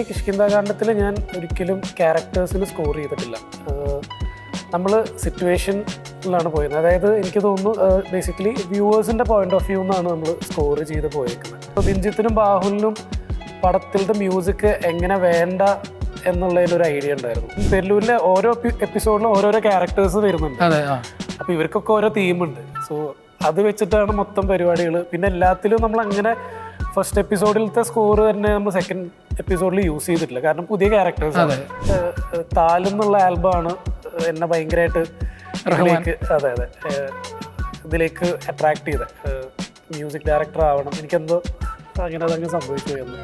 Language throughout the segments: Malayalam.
കിഷ്കിന്താകാന്ഡത്തിൽ ഞാൻ ഒരിക്കലും ക്യാരക്ടേഴ്സിന് സ്കോർ ചെയ്തിട്ടില്ല. നമ്മൾ സിറ്റുവേഷനിലാണ് പോയത് അതായത് എനിക്ക് തോന്നുന്നു ബേസിക്കലി വ്യൂവേഴ്സിന്റെ പോയിന്റ് ഓഫ് വ്യൂ എന്നാണ് നമ്മൾ സ്കോർ ചെയ്ത് പോയേക്കുന്നത്. അപ്പോൾ ബിഞ്ചിത്തിനും ബാഹുലിനും പടത്തിലത്തെ മ്യൂസിക് എങ്ങനെ വേണ്ട എന്നുള്ളതിലൊരു ഐഡിയ ഉണ്ടായിരുന്നു. പെല്ലൂരിലെ ഓരോ എപ്പിസോഡിലും ഓരോരോ ക്യാരക്ടേഴ്സ് വരുന്നുണ്ട്. അപ്പോൾ ഇവർക്കൊക്കെ ഓരോ തീമുണ്ട് സോ അത് വെച്ചിട്ടാണ് മൊത്തം പരിപാടികൾ പിന്നെ എല്ലാത്തിലും നമ്മൾ അങ്ങനെ ഫസ്റ്റ് എപ്പിസോഡിലത്തെ സ്കോർ തന്നെ നമ്മൾ സെക്കൻഡ് എപ്പിസോഡിൽ യൂസ് ചെയ്തിട്ടില്ല. കാരണം പുതിയ ക്യാരക്ടേഴ്സ് ആണ്. താലെന്നുള്ള ആൽബമാണ് എന്നെ ഭയങ്കരമായിട്ട് ഇതിലേക്ക് അതെ അതെ ഇതിലേക്ക് അട്രാക്ട് ചെയ്ത. മ്യൂസിക് ഡയറക്ടർ ആവണം. എനിക്കെന്തോ അങ്ങനെ അതങ്ങ് സംഭവിച്ചു എന്ന്.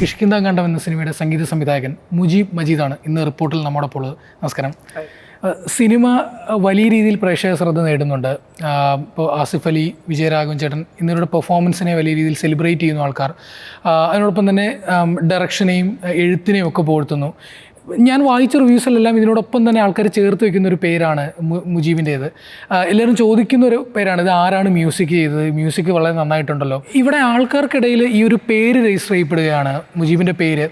കിഷ്കിന്ദ കണ്ടം എന്ന സിനിമയുടെ സംഗീത സംവിധായകൻ മുജീബ് മജീദാണ് ഇന്ന് റിപ്പോർട്ടിൽ നമ്മോടൊപ്പം ഉള്ളത്. നമസ്കാരം. സിനിമ വലിയ രീതിയിൽ പ്രേക്ഷക ശ്രദ്ധ നേടുന്നുണ്ട്. ഇപ്പോൾ ആസിഫ് അലി വിജയരാഘവൻ ചേട്ടൻ എന്നിവരുടെ പെർഫോമൻസിനെ വലിയ രീതിയിൽ സെലിബ്രേറ്റ് ചെയ്യുന്നു ആൾക്കാർ. അതിനോടൊപ്പം തന്നെ ഡയറക്ഷനെയും എഴുത്തിനെയും ഒക്കെ പുകഴ്ത്തുന്നു. ഞാൻ വായിച്ച റിവ്യൂസിലെല്ലാം ഇതിനോടൊപ്പം തന്നെ ആൾക്കാർ ചേർത്ത് വെക്കുന്ന ഒരു പേരാണ് മുജീബിന്റേത്. എല്ലാവരും ചോദിക്കുന്ന ഒരു പേരാണ്. ഇത് ആരാണ് മ്യൂസിക് ചെയ്തത്? മ്യൂസിക് വളരെ നന്നായിട്ടുണ്ടല്ലോ. ഇവിടെ ആൾക്കാർക്കിടയിൽ ഈ ഒരു പേര് രജിസ്റ്റർ ചെയ്യപ്പെടുകയാണ് മുജീബിന്റെ പേര്.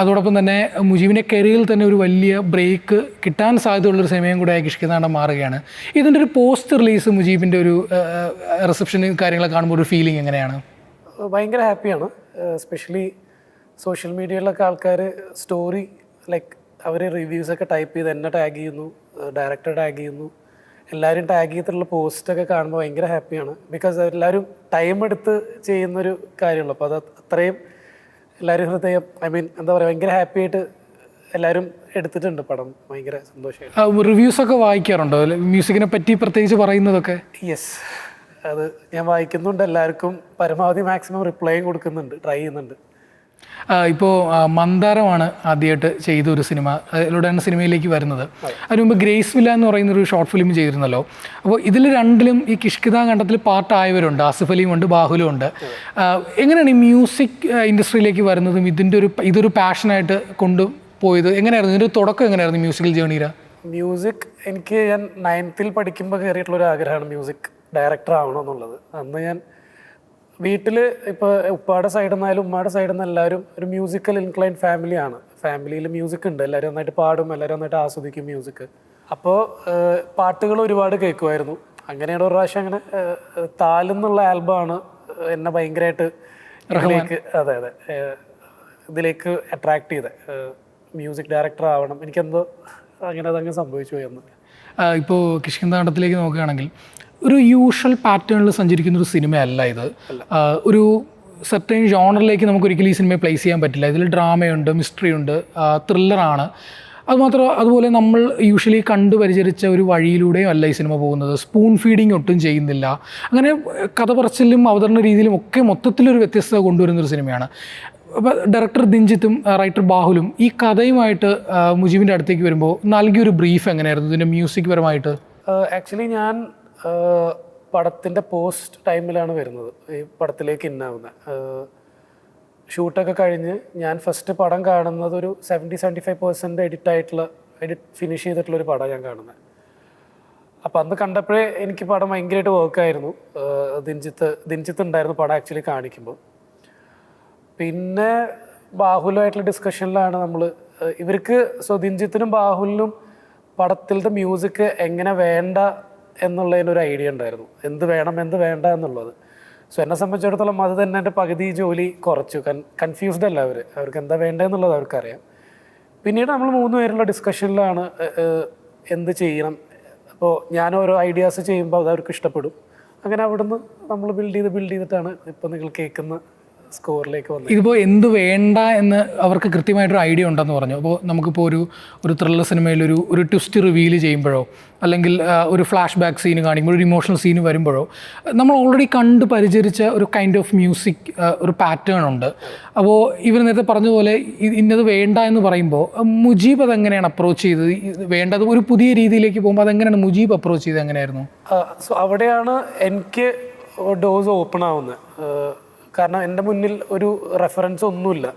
അതോടൊപ്പം തന്നെ മുജീബിന്റെ കരിയറിൽ തന്നെ ഒരു വലിയ ബ്രേക്ക് കിട്ടാൻ സാധ്യതയുള്ളൊരു സമയം കൂടെ കിഷ്കിതാണ്ടം മാറുകയാണ്. ഇതിന്റെ ഒരു പോസ്റ്റ് റിലീസ് മുജീബിന്റെ ഒരു റിസപ്ഷനും കാര്യങ്ങളൊക്കെ കാണുമ്പോൾ ഒരു ഫീലിംഗ് എങ്ങനെയാണ്? ഭയങ്കര ഹാപ്പിയാണ്. സ്പെഷ്യലി സോഷ്യൽ മീഡിയയിലൊക്കെ ആൾക്കാർ സ്റ്റോറി ലൈക്ക് അവർ റിവ്യൂസൊക്കെ ടൈപ്പ് ചെയ്ത് എന്നെ ടാഗ് ചെയ്യുന്നു ഡയറക്ടർ ടാഗ് ചെയ്യുന്നു. എല്ലാവരും ടാഗ് ചെയ്തിട്ടുള്ള പോസ്റ്റൊക്കെ കാണുമ്പോൾ ഭയങ്കര ഹാപ്പിയാണ് ബിക്കോസ് എല്ലാവരും ടൈം എടുത്ത് ചെയ്യുന്നൊരു കാര്യമുള്ളൂ. അപ്പോൾ അത് അത്രയും എല്ലാവരും ഹൃദയം ഐ മീൻ എന്താ പറയുക ഭയങ്കര ഹാപ്പി ആയിട്ട് എല്ലാവരും എടുത്തിട്ടുണ്ട് പടം. ഭയങ്കര സന്തോഷമായിട്ട് റിവ്യൂസൊക്കെ വായിക്കാറുണ്ടോ? മ്യൂസിക്കിനെ പറ്റി പ്രത്യേകിച്ച് പറയുന്നതൊക്കെ? യെസ് അത് ഞാൻ വായിക്കുന്നുണ്ട്. എല്ലാവർക്കും പരമാവധി മാക്സിമം റിപ്ലൈയും കൊടുക്കുന്നുണ്ട് ട്രൈ ചെയ്യുന്നുണ്ട്. ഇപ്പോൾ മന്ദാരമാണ് ആദ്യമായിട്ട് ചെയ്ത ഒരു സിനിമ അതിലൂടെയാണ് സിനിമയിലേക്ക് വരുന്നത്. അതിന് മുമ്പ് ഗ്രേസ് വില്ല എന്ന് പറയുന്ന ഒരു ഷോർട്ട് ഫിലിം ചെയ്തിരുന്നല്ലോ. അപ്പോൾ ഇതിൽ രണ്ടിലും ഈ കിഷ്കിത കണ്ടത്തിൽ പാർട്ടായവരുണ്ട് ആസിഫ് അലിയും ഉണ്ട് ബാഹുലും ഉണ്ട്. എങ്ങനെയാണ് ഈ മ്യൂസിക് ഇൻഡസ്ട്രിയിലേക്ക് വരുന്നതും ഇതിന്റെ ഒരു ഇതൊരു പാഷനായിട്ട് കൊണ്ടുപോയത് എങ്ങനെയായിരുന്നു? ഇതിന്റെ ഒരു തുടക്കം എങ്ങനെയായിരുന്നു മ്യൂസിക്കൽ ജേണിയിൽ മ്യൂസിക് എനിക്ക് ഞാൻ നയൻത്തിൽ പഠിക്കുമ്പോൾ കയറിയിട്ടുള്ള ഒരു ആഗ്രഹമാണ് മ്യൂസിക് ഡയറക്ടർ ആവണമെന്നുള്ളത് അന്ന് ഞാൻ വീട്ടിൽ ഇപ്പോൾ ഉപ്പാടെ സൈഡിൽ നിന്നായാലും ഉമ്മയുടെ സൈഡിൽ നിന്ന് എല്ലാവരും ഒരു മ്യൂസിക്കൽ ഇൻക്ലൈൻ ഫാമിലിയാണ് ഫാമിലിയിൽ മ്യൂസിക് ഉണ്ട്. എല്ലാവരും നന്നായിട്ട് പാടും. എല്ലാവരും നന്നായിട്ട് ആസ്വദിക്കും മ്യൂസിക് അപ്പോൾ പാട്ടുകൾ ഒരുപാട് കേൾക്കുമായിരുന്നു. അങ്ങനെയാണ് ഒരു പ്രാവശ്യം അങ്ങനെ താലെന്നുള്ള ആൽബമാണ് എന്നെ ഭയങ്കരമായിട്ട് ഇതിലേക്ക് അതെ അതെ ഇതിലേക്ക് അട്രാക്ട് ചെയ്തത്. മ്യൂസിക് ഡയറക്ടർ ആവണം. എനിക്കെന്തോ അങ്ങനെ അതങ്ങ് സംഭവിച്ചു അന്ന് ഇപ്പോൾ കിഷ്കിന്താണ്ടത്തിലേക്ക് നോക്കുകയാണെങ്കിൽ ഒരു യൂഷ്വൽ പാറ്റേണിൽ സഞ്ചരിക്കുന്ന ഒരു സിനിമയല്ല ഇത്. ഒരു സെർട്ടൈൻ ജോണറിലേക്ക് നമുക്ക് ഒരിക്കലും ഈ സിനിമയെ പ്ലേസ് ചെയ്യാൻ പറ്റില്ല. ഇതിൽ ഡ്രാമയുണ്ട് മിസ്റ്ററി ഉണ്ട് ത്രില്ലറാണ് അതുമാത്രം അതുപോലെ നമ്മൾ യൂഷ്വലി കണ്ടു പരിചരിച്ച ഒരു വഴിയിലൂടെയും അല്ല ഈ സിനിമ പോകുന്നത്. സ്പൂൺ ഫീഡിങ് ഒട്ടും ചെയ്യുന്നില്ല. അങ്ങനെ കഥ പറച്ചിലും അവതരണ രീതിയിലും ഒക്കെ മൊത്തത്തിലൊരു വ്യത്യസ്തത കൊണ്ടുവരുന്ന ഒരു സിനിമയാണ്. അപ്പോൾ ഡയറക്ടർ ദിഞ്ചിത്തും റൈറ്റർ ബാഹുലും ഈ കഥയുമായിട്ട് മുജീബിന്റെ അടുത്തേക്ക് വരുമ്പോൾ നൽകിയൊരു ബ്രീഫ് എങ്ങനെയായിരുന്നു? ഇതിന്റെ മ്യൂസിക് പരമായിട്ട്. ആക്ച്വലി ഞാൻ പടത്തിന്റെ പോസ്റ്റ് ടൈമിലാണ് വരുന്നത്. ഈ പടത്തിലേക്ക് ഇന്നാവുന്നത് ഷൂട്ടൊക്കെ കഴിഞ്ഞ് ഞാൻ ഫസ്റ്റ് പടം കാണുന്നത് ഒരു seventy seventy five percent edit ആയിട്ടുള്ള എഡിറ്റ് ഫിനിഷ് ചെയ്തിട്ടുള്ള ഒരു പടം ഞാൻ കാണുന്നത് അപ്പോൾ അന്ന് കണ്ടപ്പോഴേ എനിക്ക് പടം ഭയങ്കരമായിട്ട് വർക്കായിരുന്നു ദിൻജിത്ത് ദിൻജിത്ത് ഉണ്ടായിരുന്നു പടം ആക്ച്വലി കാണിക്കുമ്പോൾ പിന്നെ ബാഹുലുമായിട്ടുള്ള ഡിസ്കഷനിലാണ് നമ്മൾ ഇവർക്ക് സോ ദിൻജിത്തിനും ബാഹുലിനും പടത്തിലത്തെ മ്യൂസിക് എങ്ങനെ വേണ്ട എന്നുള്ളതിനൊരു ഐഡിയ ഉണ്ടായിരുന്നു. എന്ത് വേണം എന്ത് വേണ്ട എന്നുള്ളത്. സോ എന്നെ സംബന്ധിച്ചിടത്തോളം അത് തന്നെ എന്റെ പകുതി ജോലി കുറച്ചു. കൺ കൺഫ്യൂസ്ഡ് അല്ല അവർ അവർക്ക് എന്താ വേണ്ടതെന്നുള്ളത് അവർക്കറിയാം. പിന്നീട് നമ്മൾ മൂന്ന് പേരുള്ള ഡിസ്കഷനിലാണ് എന്ത് ചെയ്യണം. അപ്പോൾ ഞാൻ ഓരോ ഐഡിയാസ് ചെയ്യുമ്പോൾ അത് അവർക്ക് ഇഷ്ടപ്പെടും. അങ്ങനെ അവിടുന്ന് നമ്മൾ ബിൽഡ് ചെയ്ത് ബിൽഡ് ചെയ്തിട്ടാണ് ഇപ്പോൾ നിങ്ങൾ കേൾക്കുന്ന സ്കോറിലേക്ക് വന്നു. ഇതിപ്പോൾ എന്ത് വേണ്ട എന്ന് അവർക്ക് കൃത്യമായിട്ടൊരു ഐഡിയ ഉണ്ടെന്ന് പറഞ്ഞു. അപ്പോൾ നമുക്കിപ്പോൾ ഒരു ഒരു ത്രില്ലർ സിനിമയിൽ ഒരു ഒരു ട്വിസ്റ്റ് റിവീൽ ചെയ്യുമ്പോഴോ അല്ലെങ്കിൽ ഒരു ഫ്ലാഷ് ബാക്ക് സീൻ കാണിക്കുമ്പോൾ ഒരു ഇമോഷണൽ സീൻ വരുമ്പോഴോ നമ്മൾ ഓൾറെഡി കണ്ട് പരിചരിച്ച ഒരു കൈൻഡ് ഓഫ് മ്യൂസിക് ഒരു പാറ്റേൺ ഉണ്ട്. അപ്പോൾ ഇവർ നേരത്തെ പറഞ്ഞതുപോലെ പോലെ ഇന്നത് വേണ്ട എന്ന് പറയുമ്പോൾ മുജീബ് അതെങ്ങനെയാണ് അപ്രോച്ച് ചെയ്തത്? വേണ്ടത് ഒരു പുതിയ രീതിയിലേക്ക് പോകുമ്പോൾ അതെങ്ങനെയാണ് മുജീബ് അപ്രോച്ച് ചെയ്തത്? എങ്ങനെയായിരുന്നു? സോ അവിടെയാണ് എനിക്ക് ഡോസ് ഓപ്പൺ ആവുന്നത്. കാരണം എന്റെ മുന്നിൽ ഒരു റെഫറൻസ് ഒന്നുമില്ല.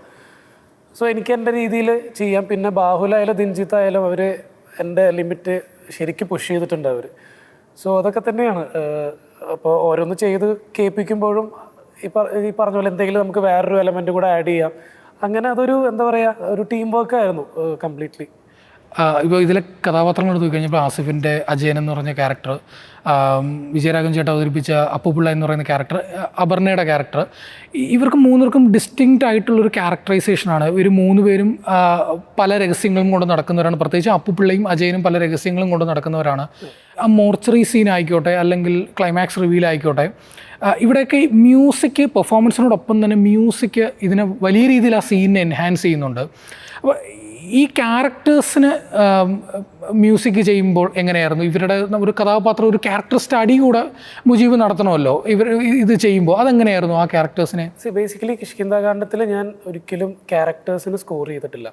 സോ എനിക്ക് എന്റെ രീതിയിൽ ചെയ്യാം. പിന്നെ ബാഹുലായാലും ദിൻജിത്ത് ആയാലും അവർ എന്റെ ലിമിറ്റ് ശരിക്കും പുഷ് ചെയ്തിട്ടുണ്ട് അവർ സോ അതൊക്കെ തന്നെയാണ്. അപ്പോൾ ഓരോന്ന് ചെയ്ത് കേൾപ്പിക്കുമ്പോഴും ഈ പറ- ഈ പറഞ്ഞ പോലെ എന്തെങ്കിലും നമുക്ക് വേറൊരു എലമെന്റ് കൂടെ ആഡ് ചെയ്യാം. അങ്ങനെ അതൊരു എന്താ പറയുക ഒരു ടീം വർക്ക് ആയിരുന്നു കംപ്ലീറ്റ്ലി ഇപ്പോൾ ഇതിലെ കഥാപാത്രങ്ങൾ എടുത്ത് കഴിഞ്ഞപ്പോൾ ആസിഫിന്റെ അജയൻ എന്ന് പറഞ്ഞ ക്യാരക്ടർ വിജയരാഘവൻ ചേട്ടൻ അവതരിപ്പിച്ച അപ്പുപിള്ള എന്ന് പറയുന്ന ക്യാരക്ടർ അപർണയുടെ ക്യാരക്ടർ ഇവർക്ക് മൂന്നുപേർക്കും ഡിസ്റ്റിങ്ക്റ്റ് ആയിട്ടുള്ളൊരു ക്യാരക്ടറൈസേഷനാണ് ഇവർ മൂന്ന് പേരും പല രഹസ്യങ്ങളും കൊണ്ട് നടക്കുന്നവരാണ്. പ്രത്യേകിച്ച് അപ്പുപിള്ളയും അജയനും പല രഹസ്യങ്ങളും കൊണ്ട് നടക്കുന്നവരാണ്. ആ മോർച്ചറി സീൻ ആയിക്കോട്ടെ അല്ലെങ്കിൽ ക്ലൈമാക്സ് റിവീൽ ആയിക്കോട്ടെ ഇവിടെയൊക്കെ മ്യൂസിക് പെർഫോമൻസിനോടൊപ്പം തന്നെ മ്യൂസിക് ഇതിനെ വലിയ രീതിയിൽ ആ സീനിനെ എൻഹാൻസ് ചെയ്യുന്നുണ്ട്. അപ്പോൾ ഈ ക്യാരക്ടേഴ്സിന് മ്യൂസിക് ചെയ്യുമ്പോൾ എങ്ങനെയായിരുന്നു? ഇവരുടെ ഒരു കഥാപാത്രം ഒരു ക്യാരക്ടർ സ്റ്റഡി കൂടെ മുജീബ് നടത്തണമല്ലോ. ഇവർ ഇത് ചെയ്യുമ്പോൾ അതെങ്ങനെയായിരുന്നു ആ ക്യാരക്ടേഴ്സിനെ ബേസിക്കലി കിഷ്കിന്താകാന്ഡത്തിൽ ഞാൻ ഒരിക്കലും ക്യാരക്ടേഴ്സിന് സ്കോർ ചെയ്തിട്ടില്ല.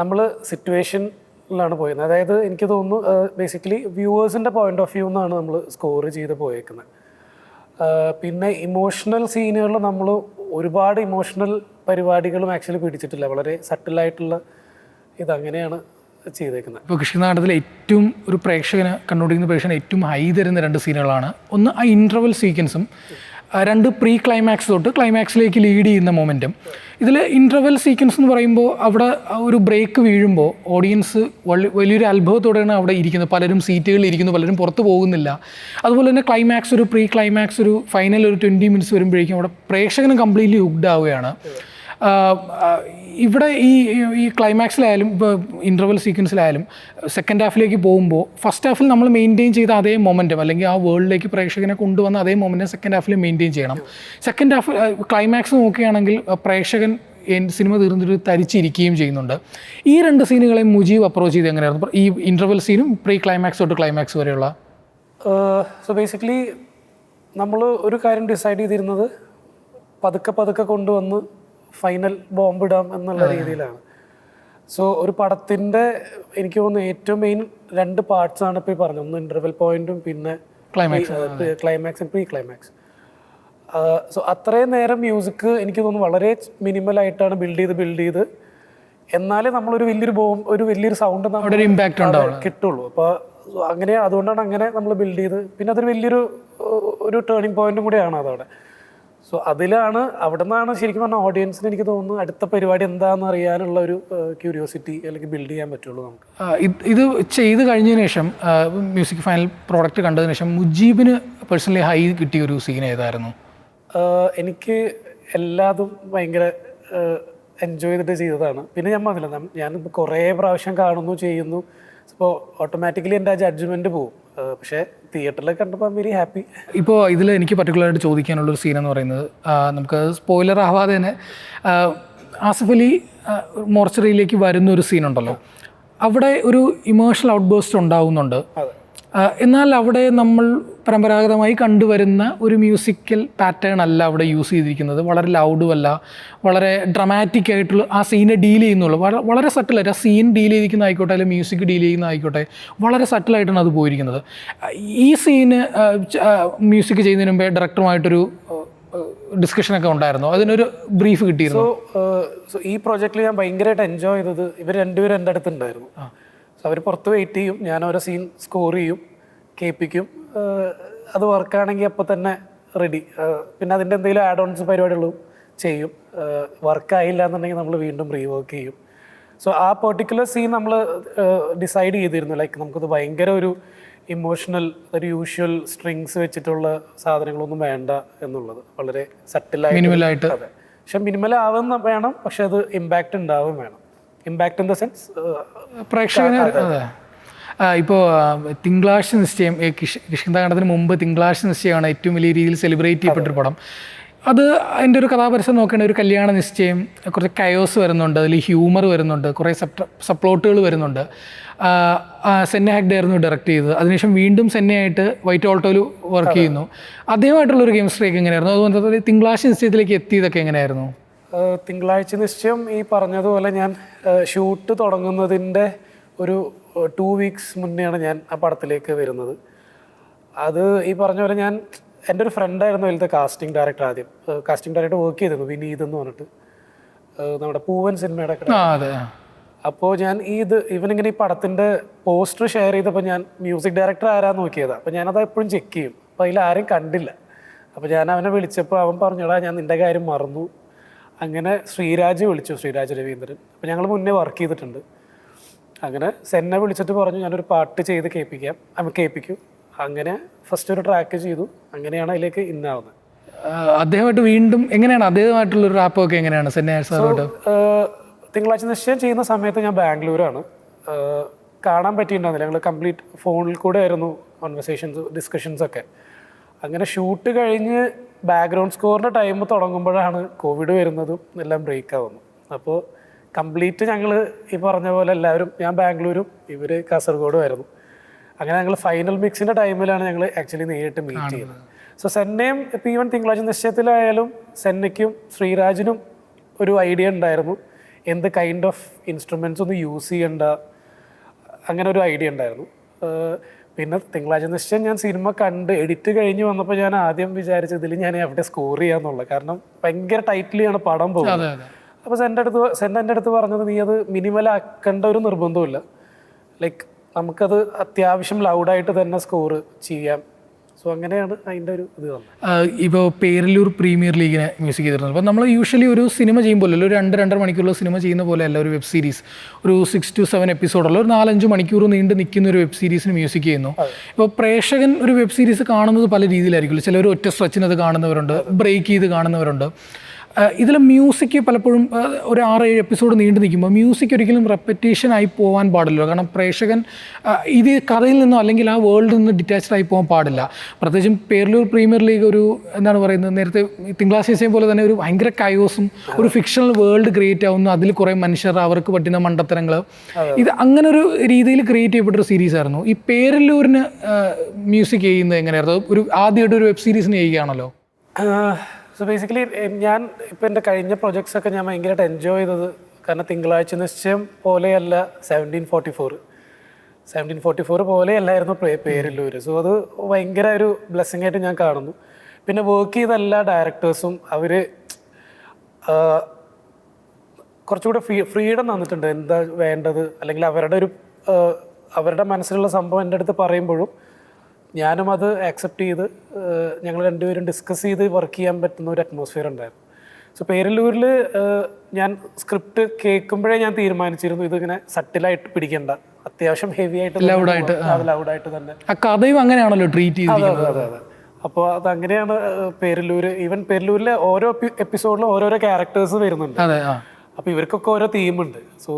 നമ്മൾ സിറ്റുവേഷനിലാണ് പോയത് അതായത് എനിക്ക് തോന്നുന്നു ബേസിക്കലി വ്യൂവേഴ്സിന്റെ പോയിന്റ് ഓഫ് വ്യൂ എന്നാണ് നമ്മൾ സ്കോർ ചെയ്ത് പോയേക്കുന്നത്. പിന്നെ ഇമോഷണൽ സീനുകൾ നമ്മൾ ഒരുപാട് ഇമോഷണൽ പരിപാടികളും ആക്ച്വലി പിടിച്ചിട്ടില്ല. വളരെ സട്ടിലായിട്ടുള്ള ഇതങ്ങനെയാണ് ചെയ്തേക്കുന്നത്. ഇപ്പോൾ കൃഷിനാടത്തിൽ ഏറ്റവും ഒരു പ്രേക്ഷകന് കണ്ടുകൊണ്ടിരിക്കുന്ന പ്രേക്ഷകന് ഏറ്റവും ഹൈ തരുന്ന രണ്ട് സീനുകളാണ് ഒന്ന് ആ ഇന്റർവൽ സീക്വൻസും രണ്ട് പ്രീ ക്ലൈമാക്സ് തൊട്ട് ക്ലൈമാക്സിലേക്ക് ലീഡ് ചെയ്യുന്ന മൊമെന്റും ഇതിൽ ഇന്റർവെൽ സീക്വൻസ് എന്ന് പറയുമ്പോൾ അവിടെ ഒരു ബ്രേക്ക് വീഴുമ്പോൾ ഓഡിയൻസ് വലി വലിയൊരു അത്ഭുതത്തോടെയാണ് അവിടെ ഇരിക്കുന്നത്. പലരും സീറ്റുകളിൽ ഇരിക്കുന്നു പലരും പുറത്ത് പോകുന്നില്ല. അതുപോലെ തന്നെ ക്ലൈമാക്സ് ഒരു പ്രീ ക്ലൈമാക്സ് ഒരു ഫൈനൽ ഒരു ട്വന്റി മിനിറ്റ്സ് വരുമ്പോഴേക്കും അവിടെ പ്രേക്ഷകന് കംപ്ലീറ്റ്ലി ഹുക്ഡ് ആവുകയാണ്. ഇവിടെ ഈ ഈ ക്ലൈമാക്സിലായാലും ഇപ്പോൾ ഇന്റർവൽ സീക്വൻസിലായാലും സെക്കൻഡ് ഹാഫിലേക്ക് പോകുമ്പോൾ ഫസ്റ്റ് ഹാഫിൽ നമ്മൾ മെയിന്റെയിൻ ചെയ്ത അതേ മൊമെന്റം അല്ലെങ്കിൽ ആ വേൾഡിലേക്ക് പ്രേക്ഷകനെ കൊണ്ടുവന്ന അതേ മൊമെന്റം സെക്കൻഡ് ഹാഫിൽ മെയിന്റെയിൻ ചെയ്യണം. സെക്കൻഡ് ഹാഫ് ക്ലൈമാക്സ് നോക്കുകയാണെങ്കിൽ പ്രേക്ഷകൻ സിനിമ തീർന്നിട്ട് തരിച്ചിരിക്കുകയും ചെയ്യുന്നുണ്ട്. ഈ രണ്ട് സീനുകളെ മുജീബ് അപ്രോച്ച് ചെയ്ത് എങ്ങനെയായിരുന്നു? ഈ ഇന്റർവൽ സീനും പ്രീ ക്ലൈമാക്സ് തൊട്ട് ക്ലൈമാക്സ് വരെയുള്ള? സോ ബേസിക്കലി നമ്മൾ ഒരു കാര്യം ഡിസൈഡ് ചെയ്തിരുന്നത് പതുക്കെ പതുക്കെ കൊണ്ടുവന്ന് ഫൈനൽ ബോംബ് ഇടാം എന്നുള്ള രീതിയിലാണ്. സോ ഒരു പടത്തിന്റെ എനിക്ക് തോന്നുന്നു ഏറ്റവും മെയിൻ രണ്ട് പാർട്സ് ആണ് ഇപ്പോൾ ഈ പറഞ്ഞത്. ഒന്ന് ഇന്റർവെൽ പോയിന്റും പിന്നെ ക്ലൈമാക്സ് പ്രീ ക്ലൈമാക്സ് സോ അത്രയും നേരം മ്യൂസിക് എനിക്ക് തോന്നുന്നു വളരെ മിനിമലായിട്ടാണ് ബിൽഡ് ചെയ്ത് ബിൽഡ് ചെയ്ത്. എന്നാലേ നമ്മളൊരു വലിയൊരു ബോം ഒരു വലിയൊരു സൗണ്ട് ഇമ്പാക്റ്റ് ഉണ്ടാവും കിട്ടുള്ളൂ. അപ്പോൾ അങ്ങനെ അതുകൊണ്ടാണ് അങ്ങനെ നമ്മൾ ബിൽഡ് ചെയ്ത്. പിന്നെ അതൊരു വലിയൊരു ഒരു ടേണിംഗ് പോയിന്റും കൂടിയാണ് അതവിടെ. സോ അതിലാണ് അവിടെ നിന്നാണ് ശരിക്കും പറഞ്ഞാൽ ഓഡിയൻസിന് എനിക്ക് തോന്നുന്നു അടുത്ത പരിപാടി എന്താണെന്ന് അറിയാനുള്ള ഒരു ക്യൂരിയോസിറ്റി അല്ലെങ്കിൽ ബിൽഡ് ചെയ്യാൻ പറ്റുള്ളൂ നമുക്ക്. ഇത് ചെയ്ത് കഴിഞ്ഞതിന് ശേഷം മ്യൂസിക് ഫൈനൽ പ്രോഡക്റ്റ് കണ്ടതിന് ശേഷം മുജീബിന് പേഴ്സണലി ഹൈ കിട്ടിയ ഒരു സീൻ ഏതായിരുന്നു? എനിക്ക് എല്ലാതും ഭയങ്കര എൻജോയ് ചെയ്തിട്ട് ചെയ്തതാണ്. പിന്നെ ഞാൻ പറഞ്ഞില്ല ഞാൻ കുറേ പ്രാവശ്യം കാണുന്നു ചെയ്യുന്നു. അപ്പോൾ ഓട്ടോമാറ്റിക്കലി എന്റെ ആ ജഡ്ജ്മെന്റ് പോകും പക്ഷേ തിയേറ്ററിൽ കണ്ടപ്പോൾ വെരി ഹാപ്പി ഇപ്പോൾ ഇതിൽ എനിക്ക് പർട്ടിക്കുലറായിട്ട് ചോദിക്കാനുള്ളൊരു സീൻ എന്ന് പറയുന്നത് നമുക്ക് സ്പോയിലർ ആവാതെ തന്നെ ആസിഫ് അലി മോർച്ചറിയിലേക്ക് വരുന്ന ഒരു സീനുണ്ടല്ലോ അവിടെ ഒരു ഇമോഷണൽ ഔട്ട്ബേസ്റ്റ് ഉണ്ടാവുന്നുണ്ട്. എന്നാൽ അവിടെ നമ്മൾ പരമ്പരാഗതമായി കണ്ടുവരുന്ന ഒരു മ്യൂസിക്കൽ പാറ്റേൺ അല്ല അവിടെ യൂസ് ചെയ്തിരിക്കുന്നത്. വളരെ ലൗഡും അല്ല വളരെ ഡ്രമാറ്റിക് ആയിട്ടുള്ള ആ സീനെ ഡീൽ ചെയ്യുന്നുള്ളൂ. വളരെ സട്ടിലായിട്ട് ആ സീൻ ഡീൽ ചെയ്തിരിക്കുന്ന ആയിക്കോട്ടെ അല്ലെങ്കിൽ മ്യൂസിക് ഡീൽ ചെയ്യുന്ന ആയിക്കോട്ടെ വളരെ സട്ടിലായിട്ടാണ് അത് പോയിരിക്കുന്നത്. ഈ സീന് മ്യൂസിക് ചെയ്യുന്നതിന് മുമ്പേ ഡയറക്ടറുമായിട്ടൊരു ഡിസ്കഷനൊക്കെ ഉണ്ടായിരുന്നു. അതിനൊരു ബ്രീഫ് കിട്ടിയിരുന്നു. സോ സോ ഈ പ്രോജക്റ്റിൽ ഞാൻ ഭയങ്കരമായിട്ട് എൻജോയ് ചെയ്തത് ഇവർ രണ്ടുപേരും എന്റെ അടുത്തുണ്ടായിരുന്നു. അവർ പുറത്ത് വെയിറ്റ് ചെയ്യും. ഞാൻ ഓരോ സീൻ സ്കോർ ചെയ്യും കേൾപ്പിക്കും. അത് വർക്കാണെങ്കിൽ അപ്പോൾ തന്നെ റെഡി പിന്നെ അതിന്റെ എന്തെങ്കിലും ആഡ് ഓൺസ് പരിപാടികളും ചെയ്യും. വർക്കായില്ല എന്നുണ്ടെങ്കിൽ നമ്മൾ വീണ്ടും റീവർക്ക് ചെയ്യും. സോ ആ പെർട്ടിക്കുലർ സീൻ നമ്മൾ ഡിസൈഡ് ചെയ്തിരുന്നു. ലൈക്ക് നമുക്കത് ഭയങ്കര ഒരു ഇമോഷണൽ ഒരു യൂഷ്വൽ സ്ട്രിങ്സ് വെച്ചിട്ടുള്ള സാധനങ്ങളൊന്നും വേണ്ട എന്നുള്ളത്. വളരെ സട്ടിലായിട്ട് പക്ഷെ മിനിമൽ ആവുന്ന വേണം. പക്ഷെ അത് ഇമ്പാക്റ്റ് ഉണ്ടാവും വേണം. ഇമ്പാക്റ്റ് ഇൻ ദ സെൻസ് പ്രേക്ഷകന് ഇപ്പോൾ തിങ്കളാഴ്ച നിശ്ചയം ഈ കിഷ് കിഷ്കിന്താകണ്ഡത്തിന് മുമ്പ് തിങ്കളാഴ്ച നിശ്ചയമാണ് ഏറ്റവും വലിയ രീതിയിൽ സെലിബ്രേറ്റ് ചെയ്യപ്പെട്ടൊരു പടം. അത് അതിന്റെ ഒരു കഥാപരിസരം നോക്കേണ്ട ഒരു കല്യാണ നിശ്ചയം കുറച്ച് കയോസ് വരുന്നുണ്ട് അതിൽ ഹ്യൂമർ വരുന്നുണ്ട് കുറേ സപ്ലോട്ടുകൾ വരുന്നുണ്ട്. സെന്നെ ഹാഗ്ഡായിരുന്നു ഡയറക്റ്റ് ചെയ്തത്. അതിനുശേഷം വീണ്ടും സെന്നയായിട്ട് വൈറ്റ് ഓൾട്ടോയിൽ വർക്ക് ചെയ്യുന്നു. അദ്ദേഹമായിട്ടുള്ള ഒരു കെമിസ്ട്രി ഒക്കെ എങ്ങനെയായിരുന്നു? അതുപോലെ തിങ്കളാഴ്ച നിശ്ചയത്തിലേക്ക് എത്തിയതൊക്കെ എങ്ങനെയായിരുന്നു? തിങ്കളാഴ്ച നിശ്ചയം ഈ പറഞ്ഞതുപോലെ ഞാൻ ഷൂട്ട് തുടങ്ങുന്നതിന്റെ ഒരു ടു വീക്സ് മുന്നെയാണ് ഞാൻ ആ പടത്തിലേക്ക് വരുന്നത്. അത് ഈ പറഞ്ഞ പോലെ ഞാൻ എന്റെ ഒരു ഫ്രണ്ടായിരുന്നു അതിലത്തെ കാസ്റ്റിംഗ് ഡയറക്ടർ ആദ്യം. കാസ്റ്റിംഗ് ഡയറക്ടർ വർക്ക് ചെയ്തിരുന്നു വിനീത് എന്ന് പറഞ്ഞിട്ട്. നമ്മുടെ പൂവൻ സിനിമയുടെ അപ്പോൾ ഞാൻ ഈ ഇത് ഇവനിങ്ങനെ ഈ പടത്തിന്റെ പോസ്റ്റർ ഷെയർ ചെയ്തപ്പോൾ ഞാൻ മ്യൂസിക് ഡയറക്ടർ ആരാന്ന് നോക്കിയതാണ് അപ്പോൾ ഞാനത് എപ്പോഴും ചെക്ക് ചെയ്യും. അപ്പോൾ അതിൽ ആരും കണ്ടില്ല. അപ്പോൾ ഞാൻ അവനെ വിളിച്ചപ്പോൾ അവൻ പറഞ്ഞടാ ഞാൻ നിന്റെ കാര്യം മറന്നു. അങ്ങനെ ശ്രീരാജ് വിളിച്ചു ശ്രീരാജ് രവീന്ദ്രൻ. അപ്പോൾ ഞങ്ങൾ മുന്നേ വർക്ക് ചെയ്തിട്ടുണ്ട്. അങ്ങനെ സെന്നെ വിളിച്ചിട്ട് പറഞ്ഞു ഞാനൊരു പാട്ട് ചെയ്ത് കേൾപ്പിക്കാം. അമ്മ കേൾപ്പിക്കും. അങ്ങനെ ഫസ്റ്റ് ഒരു ട്രാക്ക് ചെയ്തു. അങ്ങനെയാണ് അതിലേക്ക് ഇന്നാവുന്നത് അദ്ദേഹമായിട്ട് വീണ്ടും എങ്ങനെയാണ്? അദ്ദേഹമായിട്ടുള്ള ഒരു റാപ്പ് ഒക്കെ എങ്ങനെയാണ്? സെന്നെ സാറുമായിട്ട് തിങ്കളാഴ്ച നിശ്ചയം ചെയ്യുന്ന സമയത്ത് ഞാൻ ബാംഗ്ലൂരാണ്. കാണാൻ പറ്റിയിട്ടുണ്ടായിരുന്നില്ല. ഞങ്ങൾ കംപ്ലീറ്റ് ഫോണിൽ കൂടെ ആയിരുന്നു കോൺവെർസേഷൻസ് ഡിസ്കഷൻസ് ഒക്കെ. അങ്ങനെ ഷൂട്ട് കഴിഞ്ഞ് ബാക്ക്ഗ്രൗണ്ട് സ്കോറിന്റെ ടൈം തുടങ്ങുമ്പോഴാണ് കോവിഡ് വരുന്നതും എല്ലാം ബ്രേക്ക് ആവുന്നു. അപ്പോൾ കംപ്ലീറ്റ് ഞങ്ങൾ ഈ പറഞ്ഞ പോലെ എല്ലാവരും ഞാൻ ബാംഗ്ലൂരും ഇവർ കാസർഗോഡും ആയിരുന്നു. അങ്ങനെ ഞങ്ങൾ ഫൈനൽ മിക്സിന്റെ ടൈമിലാണ് ഞങ്ങൾ ആക്ച്വലി നേരിട്ട് മീറ്റ് ചെയ്യുന്നത് സോ സെന്നയും ഇപ്പോൾ ഈവൻ തിങ്കളാഴ്ച നിശ്ചയത്തിലായാലും സെന്നയ്ക്കും ശ്രീരാജിനും ഒരു ഐഡിയ ഉണ്ടായിരുന്നു. എന്ത് കൈൻഡ് ഓഫ് ഇൻസ്ട്രുമെൻസ് ഒന്ന് യൂസ് ചെയ്യണ്ട അങ്ങനെ ഒരു ഐഡിയ ഉണ്ടായിരുന്നു. പിന്നെ തിങ്കളാഴ്ച നിശ്ചയം ഞാൻ സിനിമ കണ്ട് എഡിറ്റ് കഴിഞ്ഞ് വന്നപ്പോൾ ഞാൻ ആദ്യം വിചാരിച്ചതിൽ ഞാൻ എവിടെ സ്കോർ ചെയ്യാന്നുള്ളത് കാരണം ഭയങ്കര ടൈറ്റിലാണ് പടം പോകുന്നത്. അപ്പോൾ സെന്റെ അടുത്ത് സെന്റെ എന്റെ അടുത്ത് പറഞ്ഞത് നീ അത് മിനിമൽ ആക്കേണ്ട ഒരു നിർബന്ധമില്ല ലൈക്ക് നമുക്കത് അത്യാവശ്യം ലൗഡായിട്ട് തന്നെ സ്കോർ ചെയ്യാം. സോ അങ്ങനെയാണ് അതിന്റെ ഒരു ഇത് വന്നത്. ഇപ്പോൾ പേരല്ലൂർ പ്രീമിയർ ലീഗിനെ മ്യൂസിക് ചെയ്തിരുന്നത്. അപ്പോൾ നമ്മൾ യൂഷ്വലി ഒരു സിനിമ ചെയ്യുമ്പോൾ ഒരു രണ്ട് രണ്ടര മണിക്കൂറുള്ള സിനിമ ചെയ്യുന്ന പോലെയല്ല ഒരു വെബ് സീരീസ് ഒരു സിക്സ് ടു സെവൻ എപ്പിസോഡുള്ള ഒരു നാലഞ്ച് മണിക്കൂർ നീണ്ട് നിൽക്കുന്ന ഒരു വെബ് സീരീസിന് മ്യൂസിക് ചെയ്യുന്നു. ഇപ്പോൾ പ്രേക്ഷകൻ ഒരു വെബ് സീരീസ് കാണുന്നത് പല രീതിയിലായിരിക്കും ചിലർ ഒറ്റ സ്ട്രെച്ചിനത് കാണുന്നവരുണ്ട് ബ്രേക്ക് ചെയ്ത് കാണുന്നവരുണ്ട്. ഇതിൽ മ്യൂസിക് പലപ്പോഴും ഒരു ആറ് ഏഴ് എപ്പിസോഡ് നീണ്ടു നിൽക്കുമ്പോൾ മ്യൂസിക് ഒരിക്കലും റെപ്പറ്റേഷൻ ആയി പോകാൻ പാടില്ല. കാരണം പ്രേക്ഷകൻ ഇത് കഥയിൽ നിന്നോ അല്ലെങ്കിൽ ആ വേൾഡിൽ നിന്ന് ഡിറ്റാച്ച്ഡ് ആയി പോകാൻ പാടില്ല. പ്രത്യേകിച്ചും പേർലൂർ പ്രീമിയർ ലീഗ് ഒരു എന്താണ് പറയുന്നത് നേരത്തെ ദിവസം പോലെ തന്നെ ഒരു ഭയങ്കര കയോസും ഒരു ഫിക്ഷണൽ വേൾഡ് ക്രിയേറ്റ് ആവുന്നു. അതിൽ കുറേ മനുഷ്യർ അവർക്ക് പറ്റുന്ന മണ്ടത്തരങ്ങൾ. ഇത് അങ്ങനെ ഒരു രീതിയിൽ ക്രിയേറ്റ് ചെയ്യപ്പെട്ടൊരു സീരീസ് ആയിരുന്നു. ഈ പേരല്ലൂരിന് മ്യൂസിക് ചെയ്യുന്നത് എങ്ങനെയായിരുന്നു? ഒരു ആദ്യമായിട്ട് ഒരു വെബ് സീരീസിന് ചെയ്യുകയാണല്ലോ? സോ ബേസിക്കലി ഞാൻ ഇപ്പോൾ എന്റെ കഴിഞ്ഞ പ്രൊജക്ട്സൊക്കെ ഞാൻ ഭയങ്കരമായിട്ട് എൻജോയ് ചെയ്തത് കാരണം തിങ്കളാഴ്ച നിശ്ചയം പോലെയല്ല seventeen forty four seventeen forty four പോലെയല്ലായിരുന്നു പേരില്ലൂര് സോ അത് ഭയങ്കര ഒരു ബ്ലെസ്സിങ് ആയിട്ട് ഞാൻ കാണുന്നു. പിന്നെ വർക്ക് ചെയ്ത എല്ലാ ഡയറക്ടേഴ്സും അവർ കുറച്ചുകൂടെ ഫ്രീ ഫ്രീഡം തന്നിട്ടുണ്ട്. എന്താ വേണ്ടത്? അല്ലെങ്കിൽ അവരുടെ ഒരു അവരുടെ മനസ്സിലുള്ള സംഭവം എന്റെ അടുത്ത് പറയുമ്പോഴും ഞാനും അത് ആക്സെപ്റ്റ് ചെയ്ത് ഞങ്ങൾ രണ്ടുപേരും ഡിസ്കസ് ചെയ്ത് വർക്ക് ചെയ്യാൻ പറ്റുന്ന ഒരു അറ്റ്മോസ്ഫിയർ ഉണ്ടായിരുന്നു. സോ പേരല്ലൂരിൽ ഞാൻ സ്ക്രിപ്റ്റ് കേൾക്കുമ്പോഴേ ഞാൻ തീരുമാനിച്ചിരുന്നു ഇതിങ്ങനെ സട്ടിലായിട്ട് പിടിക്കേണ്ട. അത്യാവശ്യം ഹെവി ആയിട്ട് ലൗഡായിട്ട് ലൗഡായിട്ട് തന്നെ. ആ കഥയും അങ്ങനെയാണല്ലോ ട്രീറ്റ് ചെയ്തിരിക്കുന്നത്. അതെ അതെ. അപ്പോൾ അത് അങ്ങനെയാണ് ഏഹ്, പേരല്ലൂര് ഈവൻ പേരല്ലൂരിലെ ഓരോ എപ്പിസോഡിലും ഓരോരോ ക്യാരക്ടേഴ്സ് വരുന്നുണ്ട്. അപ്പോൾ ഇവർക്കൊക്കെ ഓരോ തീമുണ്ട് സോ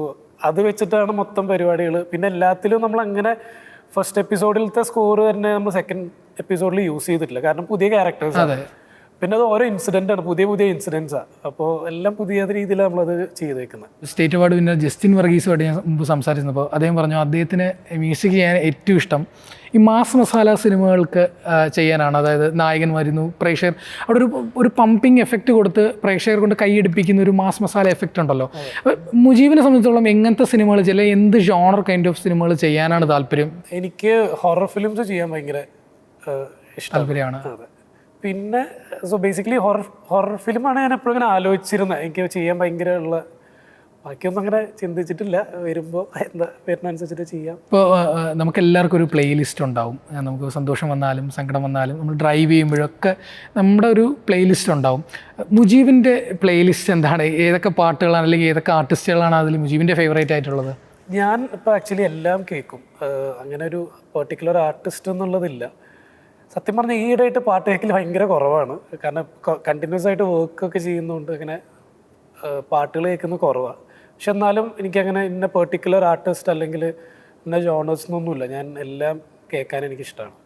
അത് വെച്ചിട്ടാണ് മൊത്തം പരിപാടികൾ പിന്നെ എല്ലാത്തിലും നമ്മൾ അങ്ങനെ ഫസ്റ്റ് എപ്പിസോഡിലത്തെ സ്കോർ തന്നെ നമ്മൾ സെക്കൻഡ് എപ്പിസോഡിൽ യൂസ് ചെയ്തിട്ടില്ല. കാരണം പുതിയ ക്യാരക്ടേഴ്സ് പിന്നെ അത് ഓരോ ഇൻസിഡന്റ് ആണ് പുതിയ പുതിയ ഇൻസിഡൻസാണ് അപ്പോൾ എല്ലാം പുതിയ രീതിയിൽ നമ്മളത് ചെയ്തേക്കുന്നത് സ്റ്റേറ്റ് അവാർഡ് പിന്നെ ജസ്റ്റിൻ വർഗീസുമായിട്ട് ഞാൻ മുമ്പ് സംസാരിച്ചപ്പോൾ അദ്ദേഹം പറഞ്ഞു അദ്ദേഹത്തിന് മ്യൂസിക് ചെയ്യാൻ ഏറ്റവും ഇഷ്ടം ഈ മാസ് മസാല സിനിമകൾക്ക് ചെയ്യാനാണ്. അതായത് നായകൻ വരുന്നു പ്രേക്ഷകർ. അവിടെ ഒരു ഒരു പമ്പിങ് എഫക്റ്റ് കൊടുത്ത് പ്രേക്ഷകർ കൊണ്ട് കൈയടിപ്പിക്കുന്ന ഒരു മാസ് മസാല എഫക്റ്റ് ഉണ്ടല്ലോ. മുജീബിനെ സംബന്ധിച്ചിടത്തോളം എങ്ങനത്തെ സിനിമകൾ ചില എന്ത് ജോണർ കൈൻഡ് ഓഫ് സിനിമകൾ ചെയ്യാനാണ് താല്പര്യം? എനിക്ക് ഹൊറർ ഫിലിംസ് ചെയ്യാൻ ഭയങ്കര താല്പര്യമാണ്. അതെ. പിന്നെ സോ ബേസിക്കലി ഹൊറർ ഹൊറർ ഫിലിമാണ് ഞാൻ എപ്പോഴും ഇങ്ങനെ ആലോചിച്ചിരുന്നത്. എനിക്ക് ചെയ്യാൻ ഭയങ്കര ഉള്ള ബാക്കിയൊന്നും അങ്ങനെ ചിന്തിച്ചിട്ടില്ല. വരുമ്പോൾ എന്താ വരുന്നതനുസരിച്ചിട്ട് ചെയ്യാം. ഇപ്പോൾ നമുക്ക് എല്ലാവർക്കും ഒരു പ്ലേലിസ്റ്റ് ഉണ്ടാവും. നമുക്ക് സന്തോഷം വന്നാലും സങ്കടം വന്നാലും നമ്മൾ ഡ്രൈവ് ചെയ്യുമ്പോഴൊക്കെ നമ്മുടെ ഒരു പ്ലേലിസ്റ്റ് ഉണ്ടാവും. മുജീബിന്റെ പ്ലേലിസ്റ്റ് എന്താണ്? ഏതൊക്കെ പാട്ടുകളാണ്? അല്ലെങ്കിൽ ഏതൊക്കെ ആർട്ടിസ്റ്റുകളാണ് അതിൽ മുജീബിന്റെ ഫേവറേറ്റ് ആയിട്ടുള്ളത്? ഞാൻ ഇപ്പോൾ ആക്ച്വലി എല്ലാം കേൾക്കും. അങ്ങനെ ഒരു പെർട്ടിക്കുലർ ആർട്ടിസ്റ്റ് എന്നുള്ളതില്ല. സത്യം പറഞ്ഞാൽ ഈയിടെയായിട്ട് പാട്ട് കേൾക്കൽ ഭയങ്കര കുറവാണ്. കാരണം കണ്ടിന്യൂസ് ആയിട്ട് വർക്ക് ഒക്കെ ചെയ്യുന്നതുകൊണ്ട് അങ്ങനെ പാട്ടുകൾ കേൾക്കുന്നത് കുറവാണ് പക്ഷെ എന്നാലും എനിക്കങ്ങനെ ഇന്ന പെർട്ടിക്കുലർ ആർട്ടിസ്റ്റ് അല്ലെങ്കിൽ ഇന്ന ജോണേഴ്സ് എന്നൊന്നുമില്ല. ഞാൻ എല്ലാം കേൾക്കാൻ എനിക്കിഷ്ടമാണ്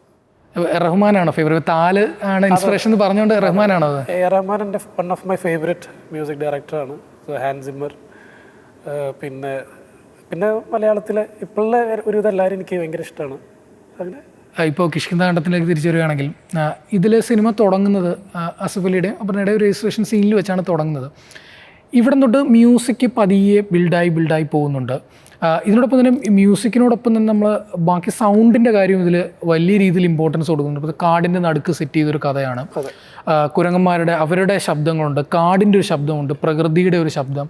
റഹ്മാനാണോ ഫേവറേറ്റ് താൽ ആണ് ഇൻസ്പിറേഷൻ എന്ന് പറഞ്ഞുകൊണ്ട് റഹ്മാനാണോ എ റഹ്മാൻ എന്റെ one of my favourite music ഡയറക്ടറാണ് ഹാൻഡ് സിമ്മർ പിന്നെ പിന്നെ മലയാളത്തിലെ ഇപ്പോഴുള്ള ഒരു ഇതെല്ലാവരും എനിക്ക് ഭയങ്കര ഇഷ്ടമാണ് അങ്ങനെ ഇപ്പോൾ കിഷ്കിന്താണ്ടത്തിലേക്ക് തിരിച്ചു വരികയാണെങ്കിൽ ഇതിൽ സിനിമ തുടങ്ങുന്നത് അസഫലിയുടെ ആസിഫ് അലിയുടെയും അപർണയുടെ ഒരു രജിസ്ട്രേഷൻ സീനിൽ വെച്ചാണ് തുടങ്ങുന്നത്. ഇവിടെ തൊട്ട് മ്യൂസിക് പതിയെ ബിൽഡായി ബിൽഡായി പോകുന്നുണ്ട്. ഇതിനോടൊപ്പം തന്നെ മ്യൂസിക്കിനോടൊപ്പം തന്നെ നമ്മൾ ബാക്കി സൗണ്ടിന്റെ കാര്യം ഇതിൽ വലിയ രീതിയിൽ ഇമ്പോർട്ടൻസ് കൊടുക്കുന്നുണ്ട്. ഇപ്പോൾ കാടിന്റെ നടുക്ക് സെറ്റ് ചെയ്തൊരു കഥയാണ്. കുരങ്ങന്മാരുടെ അവരുടെ ശബ്ദങ്ങളുണ്ട്. കാടിന്റെ ഒരു ശബ്ദമുണ്ട്. പ്രകൃതിയുടെ ഒരു ശബ്ദം.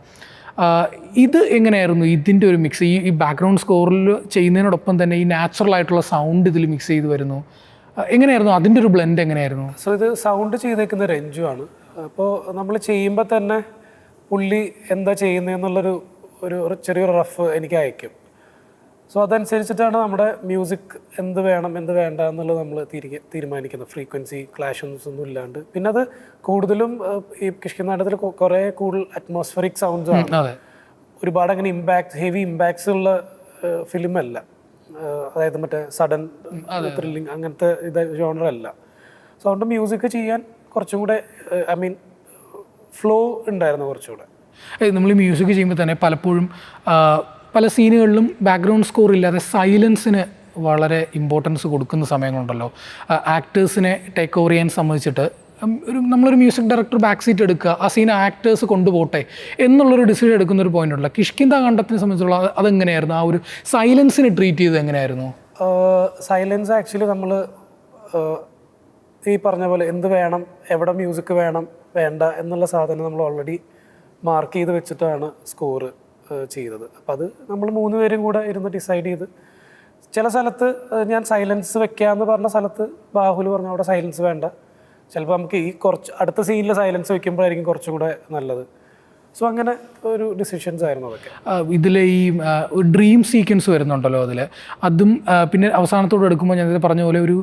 ഇത് എങ്ങനെയായിരുന്നു ഇതിന്റെ ഒരു മിക്സ് ഈ ഈ ബാക്ക്ഗ്രൗണ്ട് സ്കോറിൽ ചെയ്യുന്നതിനോടൊപ്പം തന്നെ ഈ നാച്ചുറൽ ആയിട്ടുള്ള സൗണ്ട് ഇതിൽ മിക്സ് ചെയ്ത് വരുന്നു. എങ്ങനെയായിരുന്നു? അതിന്റെ ഒരു ബ്ലെൻഡ് എങ്ങനെയായിരുന്നു? സോ ഇത് സൗണ്ട് ചെയ്തേക്കുന്ന രഞ്ജു ആണ്. അപ്പോൾ നമ്മൾ ചെയ്യുമ്പോൾ തന്നെ പുള്ളി എന്താ ചെയ്യുന്നതെന്നുള്ളൊരു ഒരു ചെറിയൊരു റഫ് എനിക്ക് അയക്കും സോ അതനുസരിച്ചിട്ടാണ് നമ്മുടെ മ്യൂസിക് എന്ത് വേണം എന്ത് വേണ്ട എന്നുള്ളത് നമ്മൾ തീരുമാനിക്കുന്നത്. ഫ്രീക്വൻസി ക്ലാഷൻസ് ഒന്നും ഇല്ലാണ്ട്. പിന്നെ അത് കൂടുതലും ഈ കിഷ്കിനാട്ടത്തിൽ കുറേ കൂടുതൽ അറ്റ്മോസ്ഫറിക് സൗണ്ട്സ് ആണ്. ഒരുപാട് അങ്ങനെ ഇമ്പാക്ട് ഹെവി ഇമ്പാക്ട്സ് ഉള്ള ഫിലിം അല്ല. അതായത് മറ്റേ സഡൻ ത്രില്ലിങ് അങ്ങനത്തെ ഇത് ജോണർ അല്ല. സോ അതുകൊണ്ട് മ്യൂസിക് ചെയ്യാൻ കുറച്ചും കൂടെ ഐ മീൻ ഫ്ലോ ഉണ്ടായിരുന്നു കുറച്ചുകൂടെ നമ്മൾ മ്യൂസിക് ചെയ്യുമ്പോൾ തന്നെ പലപ്പോഴും പല സീനുകളിലും ബാക്ക്ഗ്രൗണ്ട് സ്കോർ ഇല്ലാതെ സൈലൻസിന് വളരെ ഇമ്പോർട്ടൻസ് കൊടുക്കുന്ന സമയങ്ങളുണ്ടല്ലോ. ആക്ടേഴ്സിനെ ടേക്ക് ഓവർ ചെയ്യാൻ സംബന്ധിച്ചിട്ട് ഒരു നമ്മളൊരു മ്യൂസിക് ഡയറക്ടർ ബാക്ക് സീറ്റ് എടുക്കുക ആ സീൻ ആക്ടേഴ്സ് കൊണ്ടുപോട്ടെ എന്നുള്ളൊരു ഡിസിഷൻ എടുക്കുന്ന ഒരു പോയിന്റ് ഉണ്ടല്ലോ. കിഷ്കിന്ത കണ്ടത്തിനെ സംബന്ധിച്ചുള്ള അത് അതെങ്ങനെയായിരുന്നു? ആ ഒരു സൈലൻസിനെ ട്രീറ്റ് ചെയ്ത് എങ്ങനെയായിരുന്നു? സൈലൻസ് ആക്ച്വലി നമ്മൾ ഈ പറഞ്ഞ പോലെ എന്ത് വേണം എവിടെ മ്യൂസിക് വേണം വേണ്ട എന്നുള്ള സാധനം നമ്മൾ ഓൾറെഡി മാർക്ക് ചെയ്ത് വെച്ചിട്ടാണ് സ്കോർ ചെയ്തത്. അപ്പോൾ അത് നമ്മൾ മൂന്ന് പേരും കൂടെ ഇരുന്ന് ഡിസൈഡ് ചെയ്ത് ചില സ്ഥലത്ത് ഞാൻ സൈലൻസ് വെക്കാമെന്ന് പറഞ്ഞ സ്ഥലത്ത് ബാഹുൽ പറഞ്ഞു അവിടെ സൈലൻസ് വേണ്ട. ചിലപ്പോൾ നമുക്ക് ഈ കുറച്ച് അടുത്ത സീനിൽ സൈലൻസ് വെക്കുമ്പോഴായിരിക്കും കുറച്ചും കൂടെ നല്ലത്. സോ അങ്ങനെ ഒരു ഡിസിഷൻസ് ആയിരുന്നു അതൊക്കെ. ഇതിലെ ഈ ഡ്രീം സീക്വൻസ് വരുന്നുണ്ടല്ലോ അതിൽ അതും പിന്നെ അവസാനത്തോട് എടുക്കുമ്പോൾ ഞാൻ പറഞ്ഞ പോലെ ഒരു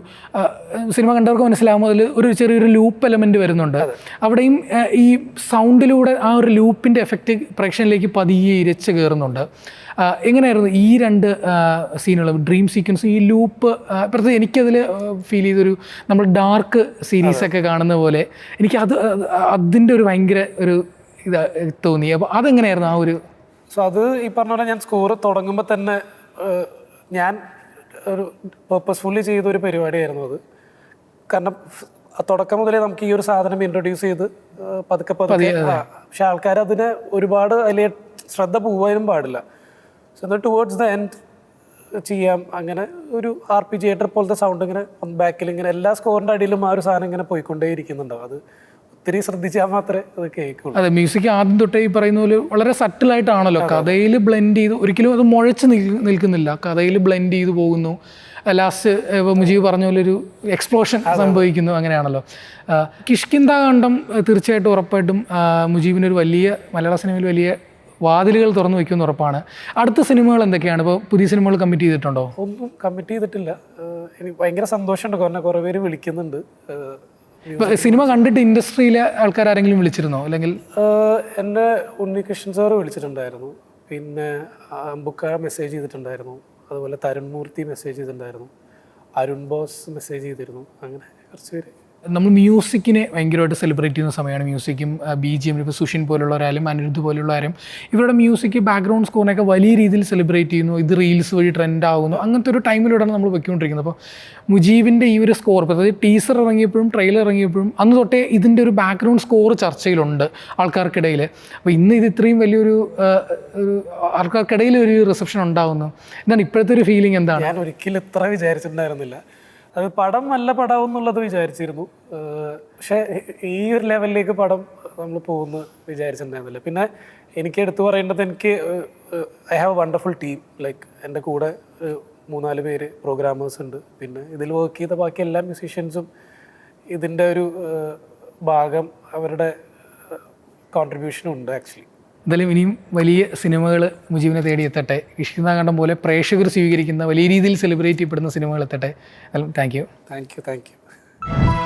സിനിമ കണ്ടവർക്ക് മനസ്സിലാകുമ്പോൾ അതിൽ ഒരു ചെറിയൊരു ലൂപ്പ് എലമെന്റ് വരുന്നുണ്ട്. അവിടെയും ഈ സൗണ്ടിലൂടെ ആ ഒരു ലൂപ്പിന്റെ എഫക്റ്റ് പ്രേക്ഷകനിലേക്ക് പതിയെ ഇരച്ച് കയറുന്നുണ്ട് എങ്ങനെയായിരുന്നു ഈ രണ്ട് സീനുകൾ ഡ്രീം സീക്വൻസ് ഈ ലൂപ്പ് പ്രത്യേകം എനിക്കതിൽ ഫീൽ ചെയ്തൊരു നമ്മൾ ഡാർക്ക് സീരീസൊക്കെ കാണുന്ന പോലെ എനിക്ക് അത് അതിന്റെ ഒരു ഭയങ്കര ഒരു ഇത് തോന്നി. അപ്പോൾ അതെങ്ങനെയായിരുന്നു ആ ഒരു സോ അത് ഈ പറഞ്ഞ പോലെ ഞാൻ സ്കോർ തുടങ്ങുമ്പോൾ തന്നെ ഞാൻ ഒരു പേർപ്പസ്ഫുള്ളി ചെയ്ത ഒരു പരിപാടിയായിരുന്നു അത്. കാരണം തുടക്കം മുതലേ നമുക്ക് ഈ ഒരു സാധനം ഇൻട്രൊഡ്യൂസ് ചെയ്ത് പതുക്കെ പതുക്കെ പക്ഷെ ആൾക്കാർ അതിനെ ഒരുപാട് അതിലെ ശ്രദ്ധ പോവാനും പാടില്ല. സോ എന്നാൽ ടുവേർഡ്സ് ദ എൻഡ് ചെയ്യാം അങ്ങനെ ഒരു ആർ പി ജിയേറ്റർ പോലത്തെ സൗണ്ട് ഇങ്ങനെ ബാക്കിൽ ഇങ്ങനെ എല്ലാ സ്കോറിന്റെ അടിയിലും ആ ഒരു സാധനം ഇങ്ങനെ പോയിക്കൊണ്ടേ ഇരിക്കുന്നുണ്ടാവും അത് ഒത്തിരി ശ്രദ്ധിച്ചാൽ മാത്രമേ അത് കേൾക്കുള്ളൂ. അതെ മ്യൂസിക് ആദ്യം തൊട്ടേ ഈ പറയുന്ന പോലെ വളരെ സട്ടിലായിട്ടാണല്ലോ. കഥയിൽ ബ്ലെൻഡ് ചെയ്ത് ഒരിക്കലും അത് മുഴച്ച് നിൽക്കുന്നില്ല. കഥയിൽ ബ്ലെൻഡ് ചെയ്ത് പോകുന്നു. ലാസ്റ്റ് മുജീബ് പറഞ്ഞ പോലെ ഒരു എക്സ്പ്ലോഷൻ സംഭവിക്കുന്നു. അങ്ങനെയാണല്ലോ. കിഷ്കിന്ത കണ്ടം തീർച്ചയായിട്ടും ഉറപ്പായിട്ടും മുജീബിനൊരു വലിയ മലയാള സിനിമയിൽ വലിയ വാതിലുകൾ തുറന്നു വെക്കുമെന്ന് ഉറപ്പാണ്. അടുത്ത സിനിമകൾ എന്തൊക്കെയാണ്? ഇപ്പോൾ പുതിയ സിനിമകൾ കമ്മിറ്റ് ചെയ്തിട്ടുണ്ടോ? ഒന്നും കമ്മിറ്റ് ചെയ്തിട്ടില്ല. എനിക്ക് ഭയങ്കര സന്തോഷമുണ്ട്. കാരണം കുറേ പേര് വിളിക്കുന്നുണ്ട്. സിനിമ കണ്ടിട്ട് ഇൻഡസ്ട്രിയിലെ ആൾക്കാർ ആരെങ്കിലും വിളിച്ചിരുന്നോ? അല്ലെങ്കിൽ എന്റെ ഉണ്ണികൃഷ്ണൻ സാറ് വിളിച്ചിട്ടുണ്ടായിരുന്നു. പിന്നെ അമ്പുക്ക മെസ്സേജ് ചെയ്തിട്ടുണ്ടായിരുന്നു. അതുപോലെ തരുൺമൂർത്തി മെസ്സേജ് ചെയ്തിട്ടുണ്ടായിരുന്നു. അരുൺ ബോസ് മെസ്സേജ് ചെയ്തിരുന്നു. അങ്ങനെ കുറച്ച് പേര്. നമ്മൾ മ്യൂസിക്കിനെ ഭയങ്കരമായിട്ട് സെലിബ്രേറ്റ് ചെയ്യുന്ന സമയമാണ് മ്യൂസിക്കും ബി ജി എം ഇപ്പോൾ സുഷിൻ പോലുള്ളവരായാലും അനിരുദ്ധ് പോലുള്ളവരും ഇവരുടെ മ്യൂസിക് ബാക്ക്ഗ്രൗണ്ട് സ്കോറിനൊക്കെ വലിയ രീതിയിൽ സെലിബ്രേറ്റ് ചെയ്യുന്നു. ഇത് റീൽസ് വഴി ട്രെൻഡ് ആകുന്നു അങ്ങനത്തെ ഒരു ടൈമിലൂടെയാണ് നമ്മൾ പൊയ്ക്കൊണ്ടിരിക്കുന്നത് അപ്പോൾ മുജീബിന്റെ ഈ ഒരു സ്കോർ അതായത് ടീസർ ഇറങ്ങിയപ്പോഴും ട്രെയിലർ ഇറങ്ങിയപ്പോഴും അന്ന് തൊട്ടേ ഇതിന്റെ ഒരു ബാക്ക്ഗ്രൗണ്ട് സ്കോർ ചർച്ചയിലുണ്ട് ആൾക്കാർക്കിടയിൽ അപ്പോൾ ഇന്ന് ഇത് ഇത്രയും വലിയൊരു ആൾക്കാർക്കിടയിൽ ഒരു റിസപ്ഷൻ ഉണ്ടാകുന്നു എന്താണ് ഇപ്പോഴത്തെ ഒരു ഫീലിംഗ് എന്താണ്? ഞാൻ ഒരിക്കലും ഇത്ര വിചാരിച്ചിട്ടുണ്ടായിരുന്നില്ല. അത് പടം നല്ല പടം എന്നുള്ളത് വിചാരിച്ചിരുന്നു. പക്ഷെ ഈ ഒരു ലെവലിലേക്ക് പടം നമ്മൾ പോകുന്നു വിചാരിച്ചിട്ടുണ്ടായിരുന്നില്ല. പിന്നെ എനിക്ക് എടുത്തു പറയേണ്ടത് എനിക്ക് I have a wonderful team like എന്റെ കൂടെ മൂന്നാൽ പേര് പ്രോഗ്രാമേഴ്സ് ഉണ്ട്. പിന്നെ ഇതിൽ വർക്ക് ചെയ്ത ബാക്കി എല്ലാ മ്യൂസീഷ്യൻസും ഇതിന്റെ ഒരു ഭാഗം അവരുടെ കോൺട്രിബ്യൂഷനും ഉണ്ട് ആക്ച്വലി എന്തായാലും ഇനിയും വലിയ സിനിമകൾ മുജീബിനെ തേടിയെത്തട്ടെ ഇഷ്കിന്താകണ്ഠം പോലെ പ്രേക്ഷകർ സ്വീകരിക്കുന്ന വലിയ രീതിയിൽ സെലിബ്രേറ്റ് ചെയ്യപ്പെടുന്ന സിനിമകൾ എത്തട്ടെ. Thank you thank you thank you